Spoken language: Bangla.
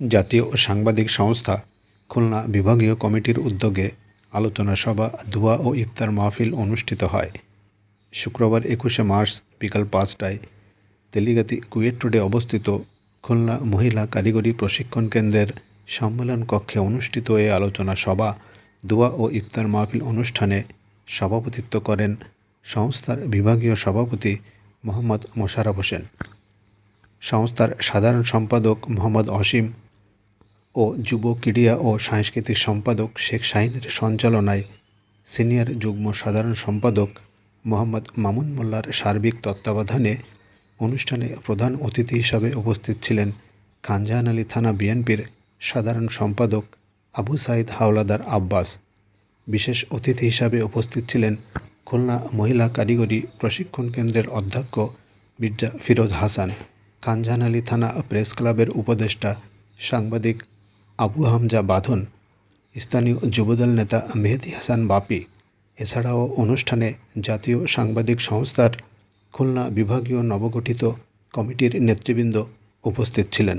জাতীয় সাংবাদিক সংস্থা খুলনা বিভাগীয় কমিটির উদ্যোগে আলোচনা সভা, দোয়া ও ইফতার মাহফিল অনুষ্ঠিত হয়। শুক্রবার একুশে মার্চ বিকাল পাঁচটায় তেলিগাতি কুয়েট রোডে অবস্থিত খুলনা মহিলা কারিগরি প্রশিক্ষণ কেন্দ্রের সম্মেলন কক্ষে অনুষ্ঠিত এ আলোচনা সভা, দোয়া ও ইফতার মাহফিল অনুষ্ঠানে সভাপতিত্ব করেন সংস্থার বিভাগীয় সভাপতি মোহাম্মদ মোশারফ হোসেন। সংস্থার সাধারণ সম্পাদক মোহাম্মদ অসীম ও যুব ক্রীড়া ও সাংস্কৃতিক সম্পাদক শেখ শাহিনের সঞ্চালনায় সিনিয়র যুগ্ম সাধারণ সম্পাদক মোহাম্মদ মামুন মোল্লার সার্বিক তত্ত্বাবধানে অনুষ্ঠানে প্রধান অতিথি হিসাবে উপস্থিত ছিলেন খানজাহান আলী থানা বিএনপির সাধারণ সম্পাদক আবু সাইদ হাওলাদার আব্বাস। বিশেষ অতিথি হিসাবে উপস্থিত ছিলেন খুলনা মহিলা কারিগরি প্রশিক্ষণ কেন্দ্রের অধ্যক্ষ মির্জা ফিরোজ হাসান। খানজাহান আলী থানা প্রেস ক্লাবের উপদেষ্টা সাংবাদিক আবু হামজা বাঁধন, স্থানীয় যুবদল নেতা মেহেদি হাসান বাপি, এছাড়াও অনুষ্ঠানে জাতীয় সাংবাদিক সংস্থার খুলনা বিভাগীয় নবগঠিত কমিটির নেতৃবৃন্দ উপস্থিত ছিলেন।